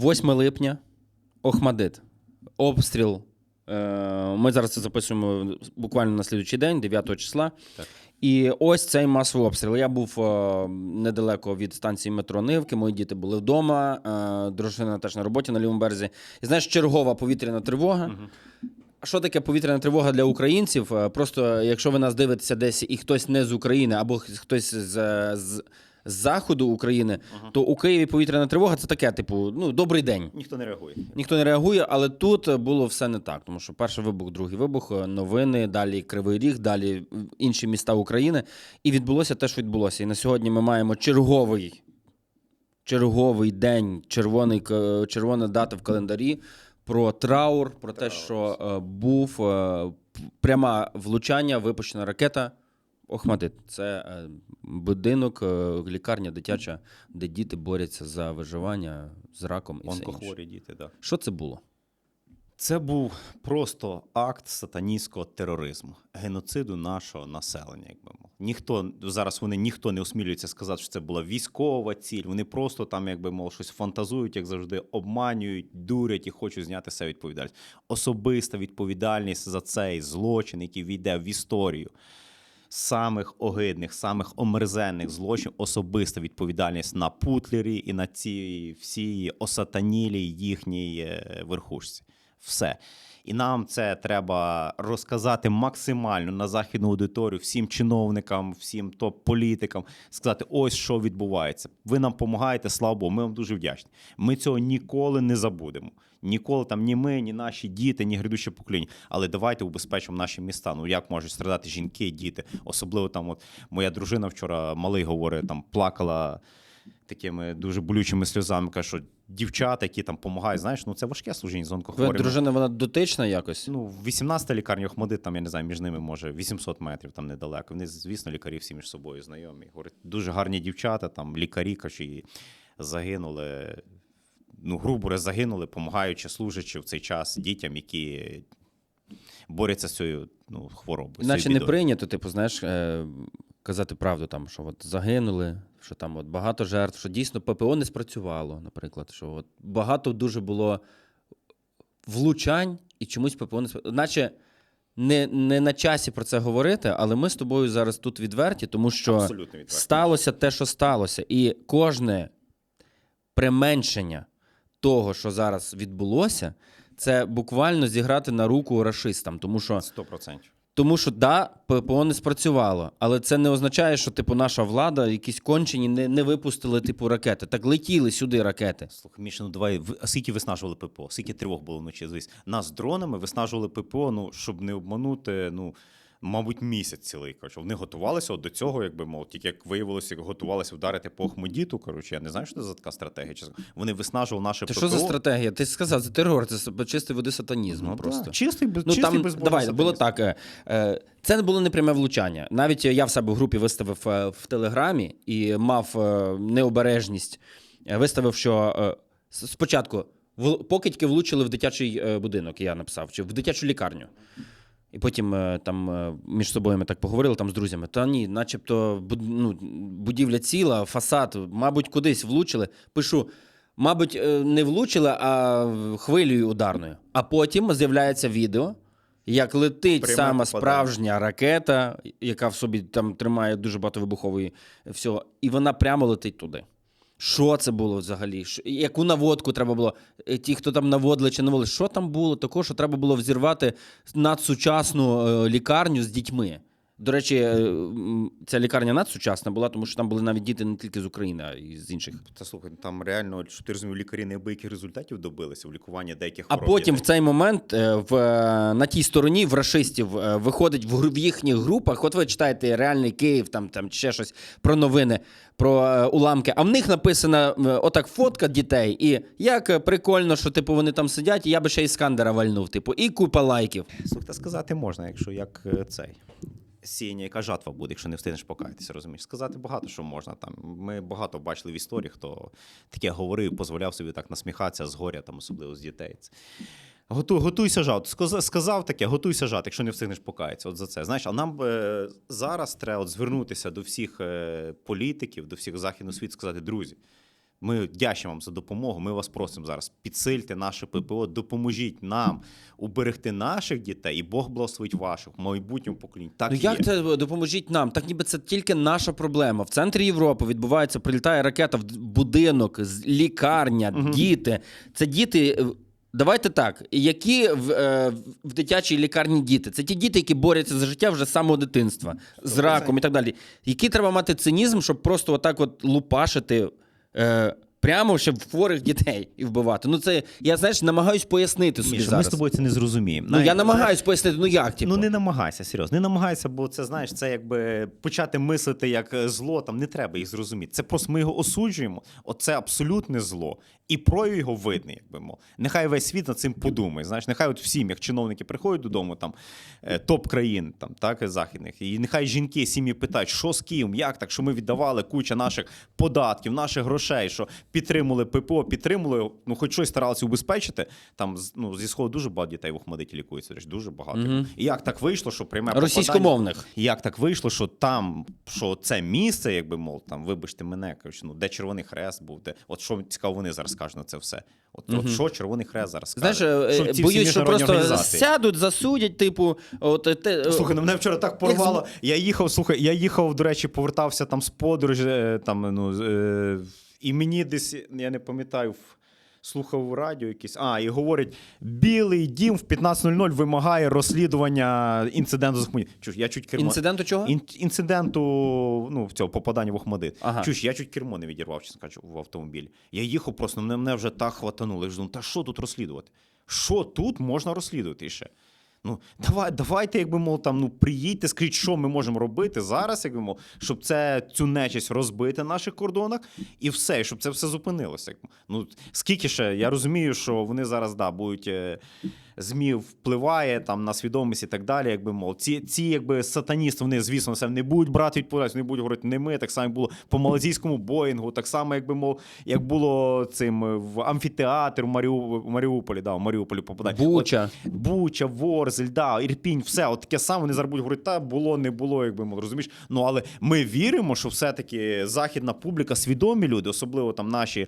8 липня, Охмадит. Обстріл. Е, Ми зараз це записуємо буквально на слідуючий день, 9 числа. Так. І ось цей масовий обстріл. Я був е, недалеко від станції метро Нивки. Мої діти були вдома. е, Дружина теж на роботі на лівому березі. І знаєш, чергова повітряна тривога. Що таке повітряна тривога для українців? Просто якщо ви нас дивитеся десь і хтось не з України або хтось з, з, з заходу України, то у Києві повітряна тривога це таке, типу, ну добрий день. Ніхто не реагує. Ніхто не реагує, але тут було все не так. Тому що перший вибух, другий вибух, е, новини, далі Кривий Ріг, далі інші міста України. І відбулося те, що відбулося. І на сьогодні ми маємо черговий, черговий день, червоний, червона дата в календарі про траур, про те, що е, був е, пряме влучання, випущена ракета. Охмадит. Це е, будинок, е, лікарня дитяча, де діти борються за виживання з раком і все інше. Онкохворі діти, так. Що це було? Це був просто акт сатаністського тероризму, геноциду нашого населення. Якби мов. Ніхто зараз вони ніхто не осмілюється сказати, що це була військова ціль. Вони просто там, якби мов, щось фантазують, як завжди, обманюють, дурять і хочуть зняти себе відповідальність. Особиста відповідальність за цей злочин, який війде в історію. Самих огидних, самих омерзенних злочинів, особиста відповідальність на Путлері і на цій всій осатанілій їхній е, верхушці. Все. І нам це треба розказати максимально на західну аудиторію, всім чиновникам, всім топ-політикам, сказати, ось що відбувається. Ви нам допомагаєте, слава Богу, ми вам дуже вдячні. Ми цього ніколи не забудемо. Ніколи там ні ми, ні наші діти, ні грядуще покоління. Але давайте убезпечимо наші міста. Ну як можуть страдати жінки, діти, особливо там, от моя дружина вчора малий говорить, там плакала такими дуже болючими сльозами. Каже, що дівчата, які там допомагають, знаєш, ну це важке служіння з онкохворими. дружина вона дотична якось? Ну, 18-та лікарня Охмадит, там, я не знаю, між ними може 800 метрів там недалеко. Вони, звісно, лікарі всі між собою знайомі. Говорять, дуже гарні дівчата, там лікарі, кажуть, загинули. Ну, грубо говоря, загинули, допомагаючи, служачи в цей час дітям, які борються з цією ну, хворобою. з Іначе не прийнято, типу, знаєш, е, казати правду там, що от загинули, що там от багато жертв, що дійсно ППО не спрацювало, наприклад, що от багато дуже було влучань і чомусь ППО не спрацювало. Наче не, не на часі про це говорити, але ми з тобою зараз тут відверті, тому що відверто. сталося те, що сталося, і кожне применшення того, що зараз відбулося, це буквально зіграти на руку рашистам, тому що 100%. Тому що да, ППО не спрацювало, але це не означає, що типу наша влада, якісь кончені, не, не випустили типу ракети. Так летіли сюди ракети. Слухай, Міша, ну давай, в- а скільки виснажували ППО? Скільки тривог було вночі? Звісно, Нас дронами виснажували ППО, ну, щоб не обманути, ну, мабуть, місяць цілий. Коротше. Вони готувалися от до цього, якби мов, тільки як виявилося, як готувалися вдарити по Охмедіту. Коротше, я не знаю, що це за така стратегія. чесно. Вони виснажували наше Це ППО. що за стратегія? Ти сказав, це терор, це чистий води сатанізм Ну, просто. Так. Чистий, без, Ну чистий там давай було так. е, е, Це не було непряме влучання. Навіть я в себе в групі виставив е, в телеграмі і мав е, необережність. е, Виставив, що е, спочатку покидьки влучили в дитячий будинок. Я написав, чи в дитячу лікарню. І потім е, там е, між собою ми так поговорили там з друзями. Та ні, начебто ну, будівля ціла, фасад, мабуть, кудись влучили. Пишу. Мабуть, е, не влучили, а хвилею ударною. А потім з'являється відео, як летить Пряме сама попадання. справжня ракета, яка в собі там тримає дуже багато вибухової всього, і вона прямо летить туди. Що це було взагалі? Що- Яку наводку треба було? Е, Ті, хто там наводили чи наводили, що там було такого, що треба було взірвати надсучасну е, лікарню з дітьми? До речі, е, ця лікарня надсучасна була, тому що там були навіть діти не тільки з України, а й з інших. Та слухай, там реально, що ти розумів, лікарі неабияких результатів добилися в лікуванні деяких А хвороб потім в цей момент е, в, е, на тій стороні в рашистів е, виходить в, гру- в їхніх групах. От ви читаєте реальний Київ, там, там ще щось про новини, про уламки. А в них написана отак фотка дітей. І як прикольно, що типу вони там сидять, і я би ще іскандера вальнув. Типу, і купа лайків. Слухайте, сказати можна, якщо як цей. Сіння, яка жатва буде, якщо не встигнеш покаятися, розумієш? Сказати багато що можна. Там ми багато бачили в історії, хто таке говорив, дозволяв собі так насміхатися з горя, там особливо з дітей. Готуй, готуйся жати. Сказав, таке, готуйся жати, якщо не встигнеш покаятися. От за це. Знаєш, а нам е, зараз треба от звернутися до всіх е, політиків, до всіх західного світу, сказати, друзі. Ми вдячні вам за допомогу. Ми вас просимо зараз. Підсильте наше ППО, допоможіть нам уберегти наших дітей, і Бог благословить ваших в майбутньому поколінні. Так ну є. це допоможіть нам? Так ніби це тільки наша проблема. В центрі Європи відбувається, прилітає ракета в будинок, лікарня, діти. Це діти. е, Давайте так. Які в, е, в дитячій лікарні діти? Це ті діти, які борються за життя вже з самого дитинства, з раком і так далі. Який треба мати цинізм, щоб просто отак от лупашити е, прямо ще в хворих дітей і вбивати? Ну це я знаєш, намагаюсь пояснити собі Міша, ми з тобою це не зрозуміємо. Ну я намагаюсь пояснити, ну як типу? Ну не намагайся, серйозно. Не намагайся, бо це знаєш, це якби почати мислити як е, зло, там не треба їх зрозуміти. Це просто ми його осуджуємо. Оце абсолютне зло. І прояв його видний, якби мов. Нехай весь світ над цим подумає. Знаєш, нехай от всім, як чиновники приходять додому, там е, топ країн, там так західних, і нехай жінки сім'ї питають, що з ким, як так, що ми віддавали куча наших податків, наших грошей, що підтримували ППО, підтримували, ну хоч щось старалися убезпечити. Там ну зі сходу дуже багато дітей в Охмадиті лікується. речі, Дуже багато. І як так вийшло, що пряме Російськомовних. Як так вийшло, що там, що це місце, якби мов, там, вибачте мене, коротше, ну, де Червоний Хрест був, де от що цікаво, вони зараз кажуть на це все. От, от що Червоний Хрест зараз Знаєш, каже? е, Що ці боюсь, що просто сядуть, засудять, типу, от е, те. е, Слухай, ну мене вчора так порвало. Я їхав, слухай, я їхав, до речі, повертався там з подорожі, там, ну, е, і мені десь, я не пам'ятаю, слухав радіо якесь. А, і говорять: Білий дім в 15.00 вимагає розслідування інциденту з Ахмаді. Чуш, я чуть кермо... інциденту чого? Ін- інциденту ну, цього попадання в Охмадит. Ага. Чуш, я чуть кермо не відірвав, чесно кажучи, в автомобіль. Я їхав просто, мене, мене вже так хватануло. Я ж думаю, та що тут розслідувати? Що тут можна розслідувати ще? Ну, давай, давайте, якби мов, там, ну, приїдьте, скажіть, що ми можемо робити зараз, якби мов, щоб це цю нечість розбити на наших кордонах, і все, і щоб це все зупинилося. Ну, скільки ще, я розумію, що вони зараз да, будуть. ЗМІ впливає там на свідомість і так далі. Якби мов, ці, ці якби сатаністи, вони, звісно, це не будуть брати відповідальність, вони будуть говорити не ми. Так само було по малазійському Боїнгу, так само, якби мов, як було цим е, в амфітеатр в, Маріу, Маріуполі, да, в Маріуполі попадання. Буча. От, Буча, Ворзель, да, Ірпінь, все. От таке саме вони зараз будуть говорити, та було, не було, якби мов, розумієш. Ну але ми віримо, що все-таки західна публіка, свідомі люди, особливо там наші.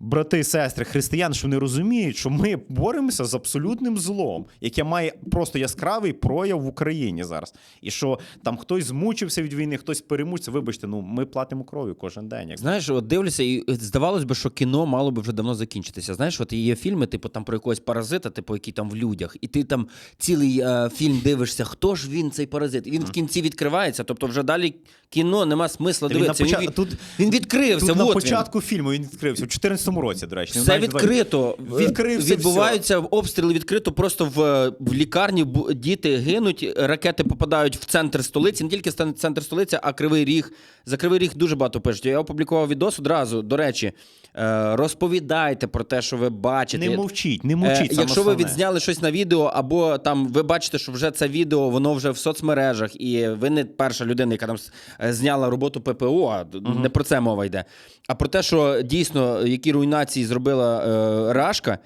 Брати, сестри, християни, що вони розуміють, що ми боремося з абсолютним злом, яке має просто яскравий прояв в Україні зараз. І що там хтось змучився від війни, хтось перемучився. Вибачте, ну ми платимо кров'ю кожен день. Як Знаєш, от дивлюся, і здавалось би, що кіно мало би вже давно закінчитися. Знаєш, от є фільми, типу там про якогось паразита, типу, який там в людях, і ти там цілий е, фільм дивишся, хто ж він цей паразит? І він в кінці відкривається. Тобто, вже далі кіно нема смисла Та він дивитися. Він, від- тут- він відкрився. Тут на вот він. фільму він відкрився в 14-му році, до речі. Все Навіть відкрито. Відкрився Відбуваються обстріли відкрито. Просто в, в лікарні діти гинуть, ракети попадають в центр столиці. Не тільки центр столиці, а Кривий Ріг. За Кривий Ріг дуже багато пишуть. Я опублікував відос одразу. До речі, е, розповідайте про те, що ви бачите. Не мовчіть, не Е, мовчіть. саме якщо ви основне. відзняли щось на відео, або там ви бачите, що вже це відео, воно вже в соцмережах, і ви не перша людина, яка там е, зняла роботу ППО, а д- не про це мова йде. А про те, що дійсно які руйнації зробила е, Рашка.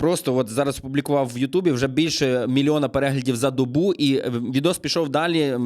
Просто от зараз опублікував в Ютубі вже більше мільйона переглядів за добу, і е, відос пішов далі,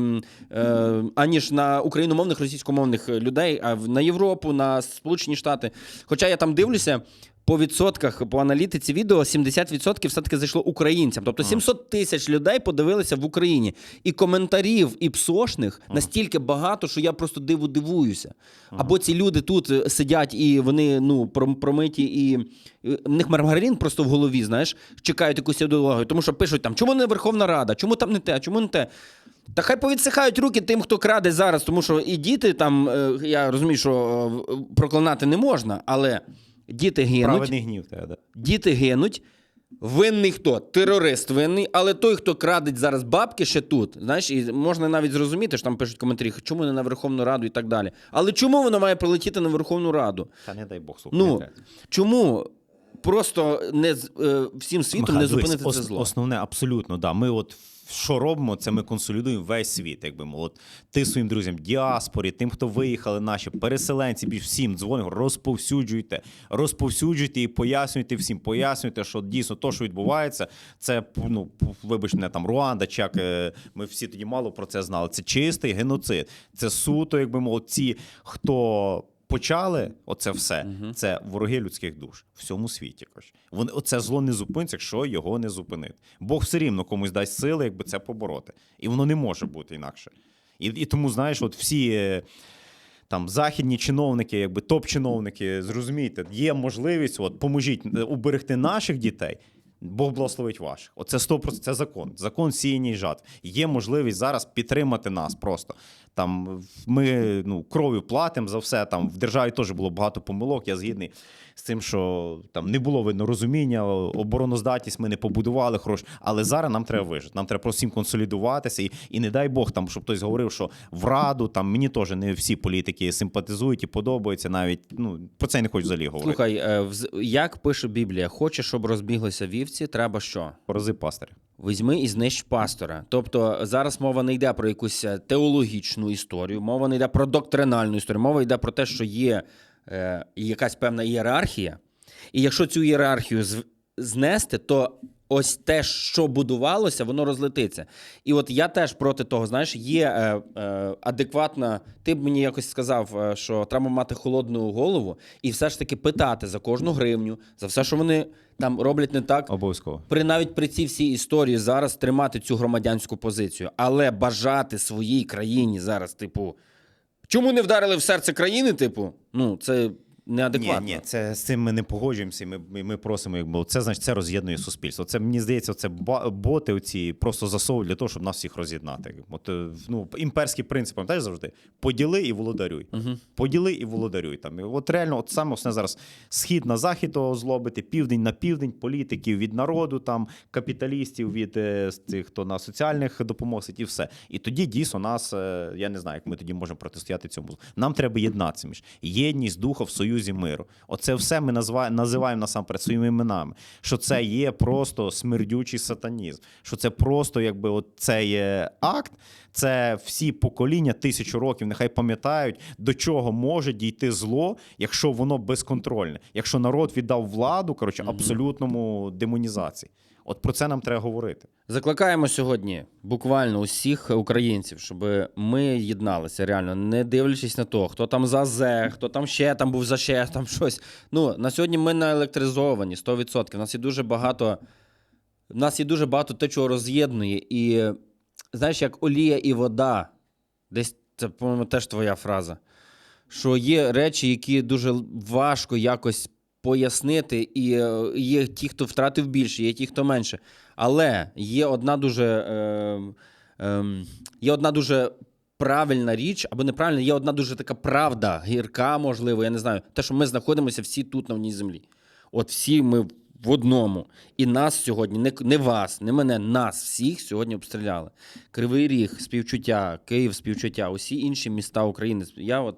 е, аніж на україномовних російськомовних людей, а на Європу, на Сполучені Штати. Хоча я там дивлюся. По відсотках по аналітиці відео 70% все-таки зайшло українцям. Тобто 700 тисяч людей подивилися в Україні. І коментарів, і псошних настільки багато, що я просто диву дивуюся. Або ці люди тут е, сидять і вони ну промиті, і в них маргарин просто в голові, знаєш, чекають якусь ідеологію. Тому що пишуть там, чому не Верховна Рада, чому там не те, чому не те. Та хай повідсихають руки тим, хто краде зараз, тому що і діти там, е, я розумію, що е, проклинати не можна, але діти гинуть. Гнів тебе, да. Діти гинуть. Винний хто? Терорист винний, але той, хто крадить зараз бабки, ще тут. Знаєш, і можна навіть зрозуміти, що там пишуть коментарі, чому не на Верховну Раду і так далі. Але чому воно має прилетіти на Верховну Раду? Та не дай Бог, слухай. Ну чому просто не з- е, всім світом Михайло, не дивись, зупинити ос- це зло? Основне, абсолютно, да. Ми от що робимо, це ми консолідуємо весь світ. Якби от ти своїм друзям, діаспорі, тим, хто виїхали, наші переселенці, більш всім дзвонимо, розповсюджуйте, розповсюджуйте і пояснюйте всім, пояснюйте, що дійсно то, що відбувається, це ну, вибач мене там Руанда, чи як е, ми всі тоді мало про це знали. Це чистий геноцид. Це суто, якби мов, ці, хто почали оце все. Мгм. Це вороги людських душ в всьому світі. Коротше. Вони оце зло не зупиниться, якщо його не зупинити. Бог все рівно комусь дасть сили, якби це побороти. І воно не може бути інакше. І, і тому, знаєш, от всі. е, Там західні чиновники, якби топ-чиновники, зрозумійте, є можливість, от поможіть е, уберегти наших дітей. Бог благословить ваших. Оце 100%, це закон. Закон сіяння і жатв. Є можливість зараз підтримати нас просто. Там ми ну, кров'ю платимо за все. Там в державі теж було багато помилок. Я згідний з тим, що там не було видно розуміння, обороноздатність ми не побудували хорош. Але зараз нам треба вижити. Нам треба просто всім консолідуватися. І, і не дай Бог, там, щоб хтось говорив, що в раду там мені теж не всі політики симпатизують і подобаються. Навіть ну про це я не хочу взагалі говорити. Слухай, е, як пише Біблія, хочеш, щоб розбіглися вівці, треба що? Порази пастиря. Візьми і знищ пастора. Тобто зараз мова не йде про якусь е, теологічну історію, мова не йде про доктринальну історію, мова йде про те, що є е, якась певна ієрархія. І якщо цю ієрархію знести, то ось те, що будувалося, воно розлетиться. І от я теж проти того, знаєш, є е, е, адекватна. Ти б мені якось сказав, е, що треба мати холодну голову і все ж таки питати за кожну гривню, за все, що вони там роблять не так Обов'язково. при навіть при цій всій історії зараз тримати цю громадянську позицію, але бажати своїй країні зараз, типу, чому не вдарили в серце країни? Типу, ну це неадекватно. Ні, ні, це з цим ми не погоджуємося. Ми, ми, ми просимо, якби це значить це роз'єднує суспільство. Це мені здається, це боти оці просто засовують для того, щоб нас всіх роз'єднати. От е, ну імперський принцип, пам'ятаєш завжди поділи і володарюй. Угу. Поділи і володарюй. Там і от реально, от саме основне зараз схід на захід злобити, південь на південь, політиків від народу, там капіталістів від е, тих, хто на соціальних допомог сидить, і все. І тоді дійсно нас, е, я не знаю, як ми тоді можемо протистояти цьому. Нам треба єднатися між єдність духа в союзі миру. Оце все ми називаємо, називаємо насамперед своїми іменами. Що це є просто смердючий сатанізм, що це просто якби от цей акт. Це всі покоління тисячу років нехай пам'ятають, до чого може дійти зло, якщо воно безконтрольне, якщо народ віддав владу, коротше, абсолютному демонізації. От про це нам треба говорити. Закликаємо сьогодні буквально усіх українців, щоб ми єдналися реально, не дивлячись на то, хто там за зе, хто там ще там був за ще там щось. Ну на сьогодні ми наелектризовані 100%. У нас є дуже багато. У нас є дуже багато те, чого роз'єднує. І знаєш, як олія і вода, десь це, по-моєму, теж твоя фраза. Що є речі, які дуже важко якось пояснити, і е, є ті, хто втратив більше, є ті, хто менше. Але є одна дуже, е, е, є одна дуже правильна річ, або неправильна, є одна дуже така правда, гірка, можливо, я не знаю. Те, що ми знаходимося всі тут на одній землі. От всі ми в одному. І нас сьогодні, не, не вас, не мене, нас всіх сьогодні обстріляли. Кривий Ріг, співчуття, Київ, співчуття, усі інші міста України. Я от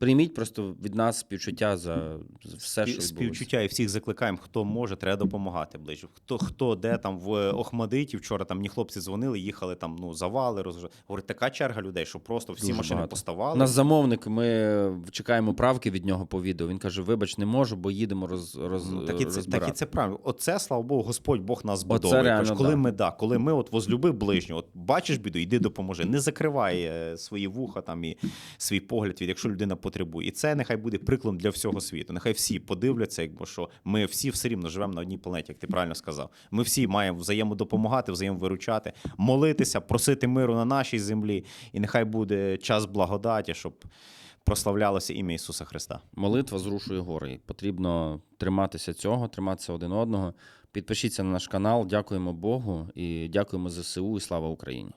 прийміть просто від нас співчуття за все, що Співчуття і всіх закликаємо, хто може, треба допомагати ближче. Хто хто де там в Охмадиті вчора там мені хлопці дзвонили, їхали там, ну завали, роз... говорить, така черга людей, що просто всі Дуже машини багато. поставали. У нас замовник, ми чекаємо правки від нього по відео. Він каже: вибач, не можу, бо їдемо роз, роз, Ну, так, і це, розбирати. так і це правильно. Оце, слава Богу, Господь Бог нас Оце збудовує. реально, коли да. ми да, коли ми от возлюбив ближнього, от бачиш біду, йди допоможи. Не закривай е, свої вуха там і свій погляд від, якщо людина потребує. І це нехай буде прикладом для всього світу. Нехай всі подивляться, якби що ми всі все рівно живемо на одній планеті, як ти правильно сказав. Ми всі маємо взаємодопомагати, взаємовиручати, молитися, просити миру на нашій землі. І нехай буде час благодаті, щоб прославлялося ім'я Ісуса Христа. Молитва зрушує гори. Потрібно триматися цього, триматися один одного. Підпишіться на наш канал. Дякуємо Богу і дякуємо ЗСУ і слава Україні.